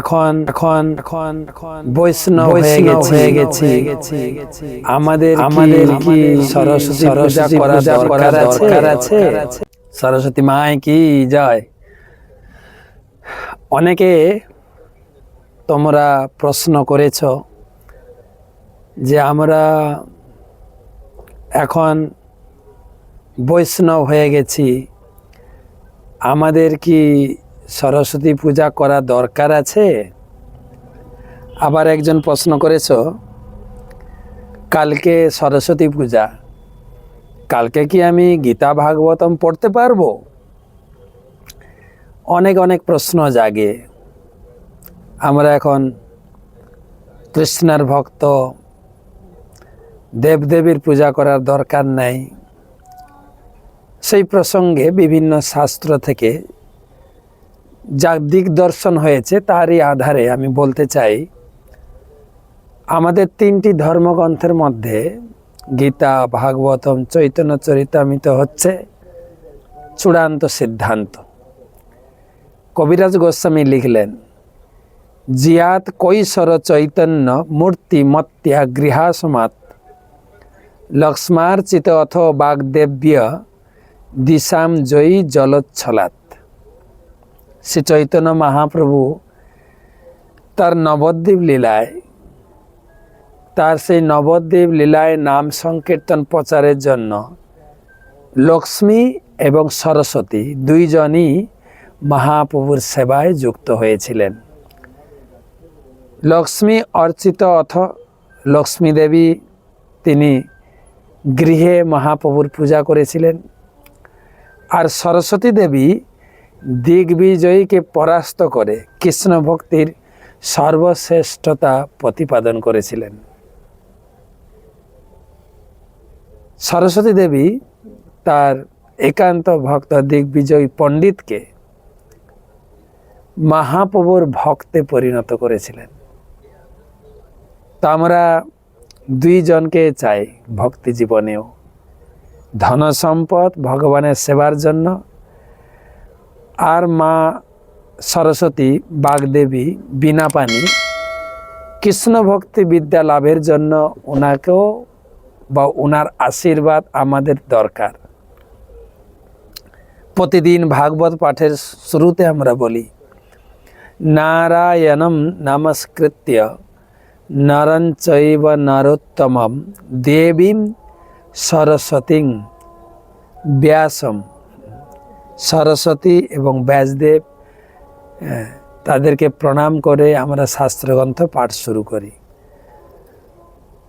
এখন এখন এখন এখন বৈষ্ণব হয়ে গেছি। হয়ে গেছি। আমাদের আমাদের কি সরস্বতী পূজা করা দরকার আছে? সরস্বতী মায় কি জয়। অনেকে তোমরা প্রশ্ন করেছ যে আমরা এখন বৈষ্ণব হয়ে গেছি। আমাদের কি সরস্বতী পূজা করা দরকার আছে? আবার একজন প্রশ্ন করেছ, কালকে সরস্বতী পূজা, কালকে কি আমি গীতা ভাগবতম পড়তে পারব? অনেক অনেক প্রশ্ন জাগে। আমরা এখন কৃষ্ণের ভক্ত, দেবদেবীর পূজা করার দরকার নাই। সেই প্রসঙ্গে বিভিন্ন শাস্ত্র থেকে যা দিগদর্শন হয়েছে তারই আধারে আমি বলতে চাই, আমাদের তিনটি ধর্মগ্রন্থের মধ্যে গীতা, ভাগবতম, চৈতন্য চরিতামিত হচ্ছে চূড়ান্ত সিদ্ধান্ত। কবিরাজ গোস্বামী লিখলেন, জিয়াত কৈশোর চৈতন্য মূর্তি মত্যা গৃহাসমাত। লক্ষ্মার্চিত অথ বাগদেব্য দিশাম জয়ী জলোচ্ছলাত। শ্রী চৈতন্য মহাপ্রভু তার নবদ্বীপ লীলায়, তার সেই নবদ্বীপ লীলায় নাম সংকীর্তন প্রচারের জন্য লক্ষ্মী এবং সরস্বতী দুইজনই মহাপ্রভুর সেবায় যুক্ত হয়েছিলেন। লক্ষ্মী অর্চিত অথ লক্ষ্মী দেবী তিনি গৃহে মহাপ্রভুর পূজা করেছিলেন। আর সরস্বতী দেবী দিগ্বিজয়ীকে পরাস্ত করে কৃষ্ণ ভক্তির সর্বশ্রেষ্ঠতা প্রতিপাদন করেছিলেন। সরস্বতী দেবী তার একান্ত ভক্ত দিগ্বিজয়ী পণ্ডিতকে মহাপ্রভুর ভক্তে পরিণত করেছিলেন। তো আমরা দুইজনকে চাই ভক্তি জীবনেও। ধন সম্পদ ভগবানের সেবার জন্য আর মা সরস্বতী বাগদেবী বিনা পানি কৃষ্ণ ভক্তি বিদ্যা লাভের জন্য ওনাকেও বা ওনার আশীর্বাদ আমাদের দরকার। প্রতিদিন ভাগবত পাঠের শুরুতে আমরা বলি, নারায়ণম নমস্কৃত্য নরঞ্চৈব নরোত্তমম দেবীম সরস্বতীং ব্যাসম। সরস্বতী এবং ব্যাসদেব তাদেরকে প্রণাম করে আমরা শাস্ত্রগ্রন্থ পাঠ শুরু করি।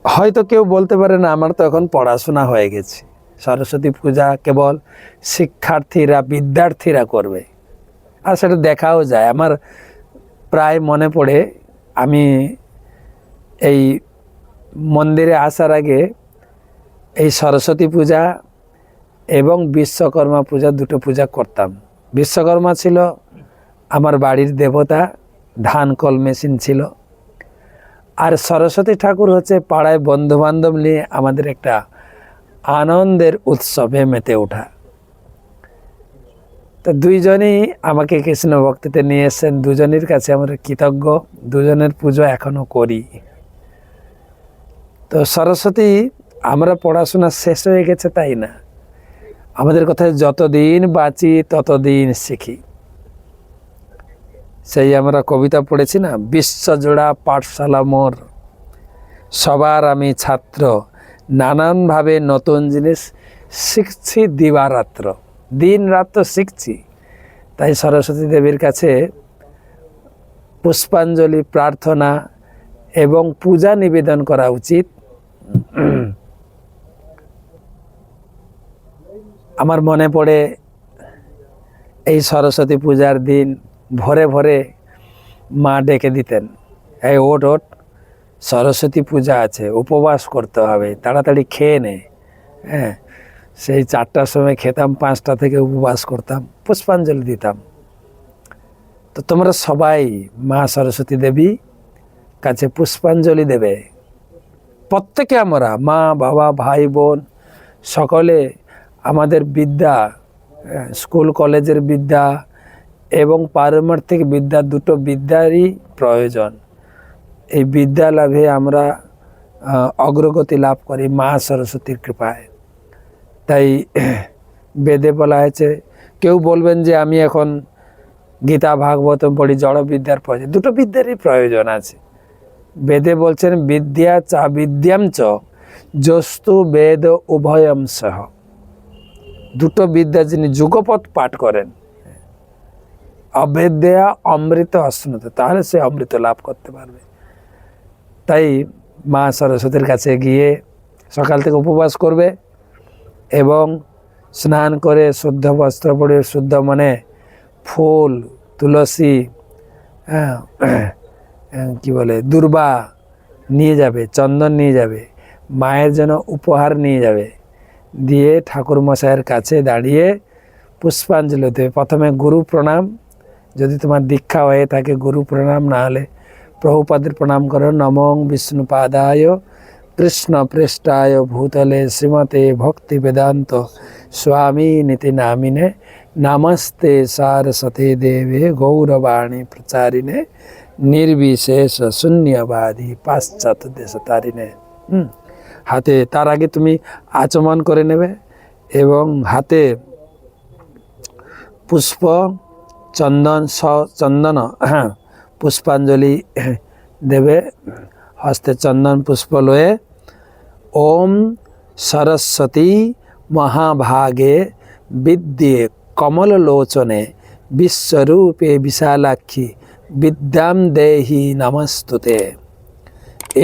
হয়তো কেউ বলতে পারে, না, আমার তো এখন পড়াশোনা হয়ে গেছে। সরস্বতী পূজা কেবল শিক্ষার্থীরা, বিদ্যার্থীরা করবে। আর সেটা দেখাও যায়। আমার প্রায় মনে পড়ে, আমি এই মন্দিরে আসার আগে এই সরস্বতী পূজা এবং বিশ্বকর্মা পূজা দুটো পূজা করতাম। বিশ্বকর্মা ছিল আমার বাড়ির দেবতা, ধান, কল, মেশিন ছিল। আর সরস্বতী ঠাকুর হচ্ছে পাড়ায় বন্ধুবান্ধব নিয়ে আমাদের একটা আনন্দের উৎসবে মেতে ওঠা। তো দুইজনই আমাকে কৃষ্ণ ভক্তিতে নিয়ে এসেছেন। দুজনের কাছে আমরা কৃতজ্ঞ। দুজনের পুজো এখনও করি। তো সরস্বতী, আমরা পড়াশোনা শেষ হয়ে গেছে তাই না? আমাদের কথায় যতদিন বাঁচি, ততদিন শিখি। সেই আমরা কবিতা পড়েছি না, বিশ্বজোড়া পাঠশালা মোর। সবার আমি ছাত্র, নানানভাবে নতুন জিনিস শিখছি দিবারাত্র। দিন রাত তো শিখছি। তাই সরস্বতী দেবীর কাছে পুষ্পাঞ্জলি প্রার্থনা এবং পূজা নিবেদন করা উচিত। আমার মনে পড়ে এই সরস্বতী পূজার দিন ভোরে ভরে মা ডেকে দিতেন, এই ওট ওট সরস্বতী পূজা আছে, উপবাস করতে হবে, তাড়াতাড়ি খেয়ে নে। হ্যাঁ সেই চারটার সময় খেতাম, পাঁচটা থেকে উপবাস করতাম, পুষ্পাঞ্জলি দিতাম। তো তোমরা সবাই মা সরস্বতী দেবী কাছে পুষ্পাঞ্জলি দেবে। প্রত্যেকে আমরা, মা, বাবা, ভাই, বোন, সকলে আমাদের বিদ্যা স্কুল, কলেজের বিদ্যা এবং পারমার্থিক বিদ্যা, দুটো বিদ্যারই প্রয়োজন। এই বিদ্যা লাভে আমরা অগ্রগতি লাভ করি মা সরস্বতীর কৃপায়। তাই বেদে বলা হয়েছে, কেউ বলবেন যে আমি এখন গীতা, ভাগবতম পড়ি, জড় বিদ্যার প্রয়োজন। দুটো বিদ্যারই প্রয়োজন আছে। বেদে বলছেন, বিদ্যা চা বিদ্যাম চ, যস্তু বেদ উভয়ম সহ। দুটো বিদ্যা যিনি যুগপৎ পাঠ করেন অবেদ্যা অমৃত অশ্নুত, তাহলে সে অমৃত লাভ করতে পারবে। তাই মা সরস্বতীর কাছে গিয়ে সকাল থেকে উপবাস করবে এবং স্নান করে শুদ্ধ বস্ত্র পরে শুদ্ধ মনে ফুল, তুলসী হ্যাঁ কি বলে, দুর্বা নিয়ে যাবে, চন্দন নিয়ে যাবে, মায়ের জন্য উপহার নিয়ে যাবে। দিয়ে ঠাকুর মশাইয়ের কাছে দাঁড়িয়ে পুষ্পাঞ্জলি দেবে প্রথমে গুরু প্রণাম। যদি তোমার দীক্ষা হয়ে থাকে গুরু প্রণাম, না হলে প্রভুপাদের প্রণাম করো। নমং বিষ্ণুপাদায় কৃষ্ণ পৃষ্ঠায় ভূতলে শ্রীমতে ভক্তি বেদান্ত স্বামী নীতি নামিনে। নমস্তে সারস্বতী দেবে গৌরবাণী প্রচারিণে। নির্বিশেষ শূন্যবাদী পাশ্চাত্য দেশ তারিণে হুম। হাতে, তার আগে তুমি আচমন করে নেবে এবং হাতে পুষ্প চন্দন স, চন্দন হ্যাঁ পুষ্পাঞ্জলি দেবে, হস্তে চন্দন পুষ্প লয়ে। ওম সরস্বতী মহাভাগে বিদ্যে কমললোচনে বিশ্বরূপে বিশালাক্ষী বিদ্যাম দেহি নমস্তুতে।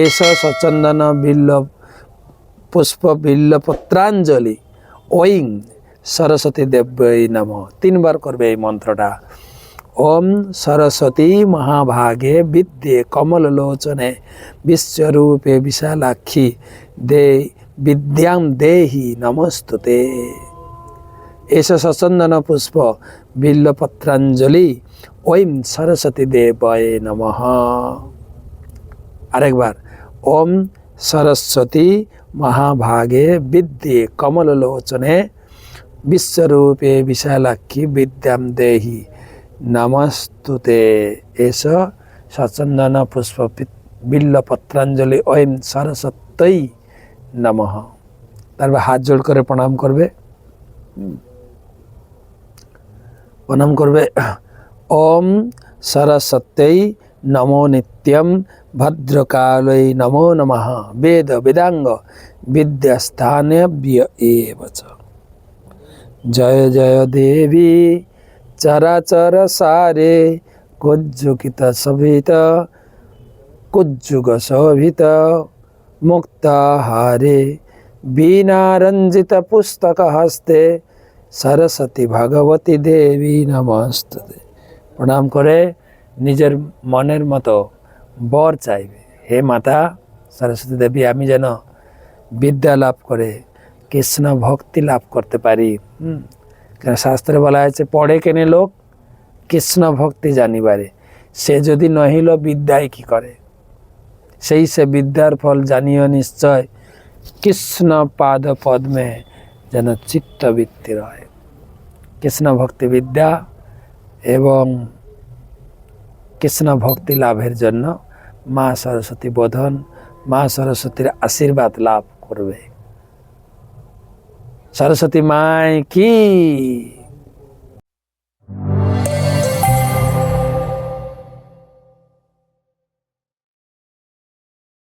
এস সচন্দন বিল্ল পুষ্প বিল্ল পত্রাঞ্জলি ওইং সরস্বতী দেব্যই নম তিনবার করবে এই মন্ত্রটা ওম সরস্বতী মহাভাগে বিদ্যে কমললোচনে বিশ্বরূপে বিশালাক্ষী দে বিদ্যাম দেহি নমস্তুতে এস সচন্দন পুষ্প বিল্লপত্রাঞ্জলি ওইম সরস্বতী দেবয়ে নমঃ আরেকবার ওম সরস্বতী মহাভাগে বিদ্যে কমললোচনে বিশ্বরূপে বিশালাক্ষী বিদ্যাম দেহি। নমস্তুতে। এস সচন্দন পুষ্প বিল্লপত্রাঞ্জলি ওম সরস্বতী নমঃ। তারপর হাত জোড় করে প্রণাম করবে। প্রণাম করবে। ওম সরস্বত্যই নমো নিত্যম ভদ্রকালই নমো নমঃ বেদ বেদাঙ্গ বিদ্যাস্থানব্য এব চ জয় জয় দেবী চরাচর সারে কুজ্জুকিত সভিত কুজ্জুগ শোভিত মুক্তাহারে বীণারঞ্জিত পুস্তক হস্তে সরস্বতী ভগবতী দেবী নমস্তে প্রণাম করে নিজের মনের মতো বর চাইবে। হে মাতা, সরস্বতী দেবী, আমি যেন বিদ্যা লাভ করে, কৃষ্ণ ভক্তি লাভ করতে পারি। কেন শাস্ত্রে বলা হয়েছে, পড়ে কেনে লোক কৃষ্ণ ভক্তি জানিবারে। সে যদি নহিল বিদ্যায় কি করে? সেই সে বিদ্যার ফল জানিও নিশ্চয়, কৃষ্ণ পাদ পদ্মে যেন চিত্তবৃত্তি রয়। কৃষ্ণ ভক্তি বিদ্যা এবং কৃষ্ণ ভক্তি লাভের জন্য মা সরস্বতী বোধন, মা সরস্বতীর আশীর্বাদ লাভ করবে। সরস্বতী মায় কি?